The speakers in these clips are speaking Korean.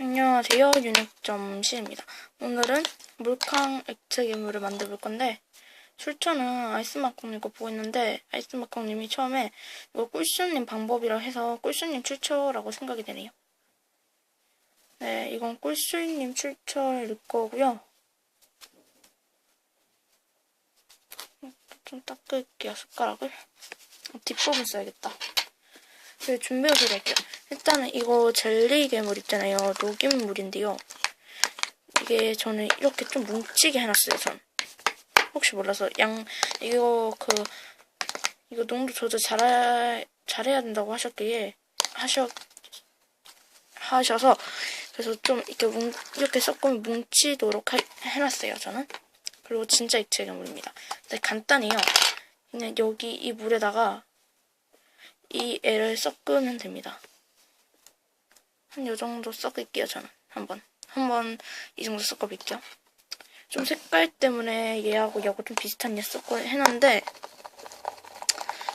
안녕하세요. 윤익점시입니다. 오늘은 물캉 액체 괴물을 만들어 볼 건데 출처는 아이스마콩님 거 보고 있는데 아이스마콩님이 처음에 이거 꿀쇼님 방법이라 해서 꿀쇼님 출처라고 생각이 되네요. 네, 이건 꿀쇼님 출처일 거고요. 좀 닦을게요, 숟가락을. 뒷부분 써야겠다. 그 준비를 할게요. 일단은 이거 젤리 괴물 있잖아요. 녹인 물인데요. 이게 저는 이렇게 좀 뭉치게 해놨어요. 전 혹시 몰라서 양 이거 그 이거 농도 조절 잘해 잘해야 된다고 하셨기에 하셔 하셔서 그래서 좀 이렇게 뭉 이렇게 섞으면 뭉치도록 하, 해놨어요. 저는 그리고 진짜 액체 괴물입니다. 근데 간단해요. 그냥 여기 이 물에다가 이 애를 섞으면 됩니다. 한 요 정도 섞을게요, 저는. 한번. 한번 이 정도 섞어볼게요. 좀 색깔 때문에 얘하고 얘하고 좀 비슷한 얘 섞어 해놨는데,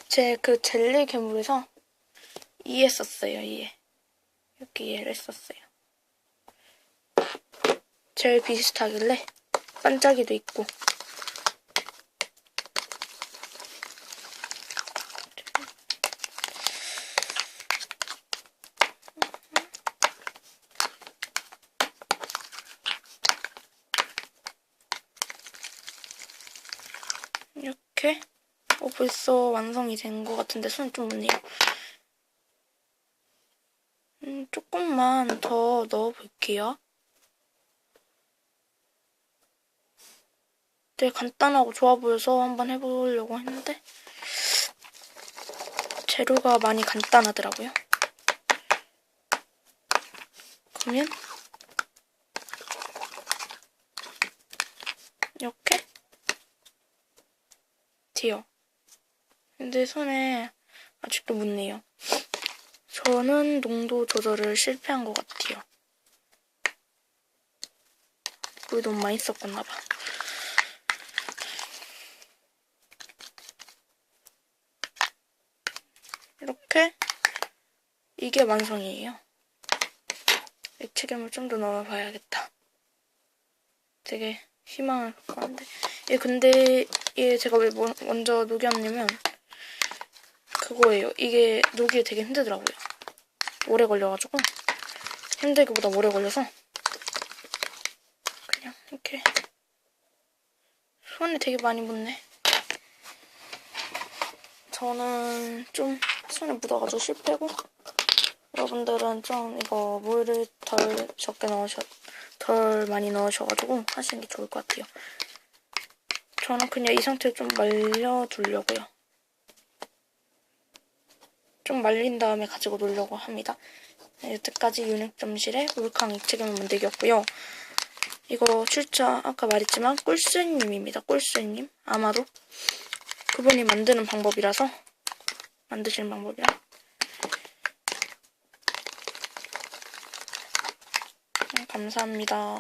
제 그 젤리 괴물에서 이에 썼어요, 이에. 이렇게 얘를 썼어요. 제일 비슷하길래 반짝이도 있고. 이렇게 어, 벌써 완성이 된 것 같은데 손이 좀 묻네요. 음, 조금만 더 넣어볼게요. 되게 간단하고 좋아 보여서 한번 해보려고 했는데 재료가 많이 간단하더라고요. 그러면 이렇게 돼요. 근데 손에 아직도 묻네요. 저는 농도 조절을 실패한 것 같아요. 물이 너무 많이 섞었나 봐. 이렇게 이게 완성이에요. 액체괴물 좀더 넣어봐야겠다. 되게 희망을 갖고 왔는데 예 근데 얘 제가 왜 뭐- 먼저 녹였냐면 그거예요. 이게 녹이 되게 힘들더라고요. 오래 걸려가지고 힘들기보다 오래 걸려서 그냥 이렇게 손에 되게 많이 묻네. 저는 좀 손에 묻어가지고 실패고 여러분들은 좀 이거 물을 덜 적게 넣으셔 덜 많이 넣으셔가지고 하시는 게 좋을 것 같아요. 저는 그냥 이 상태로 좀 말려두려고요. 좀 말린 다음에 가지고 놀려고 합니다. 네, 여태까지 윤핵점실의 물캉 액체괴물 만들기였고요. 이거 출처 아까 말했지만 꿀수님입니다. 꿀수님 아마도 그분이 만드는 방법이라서 만드시는 방법이라 감사합니다.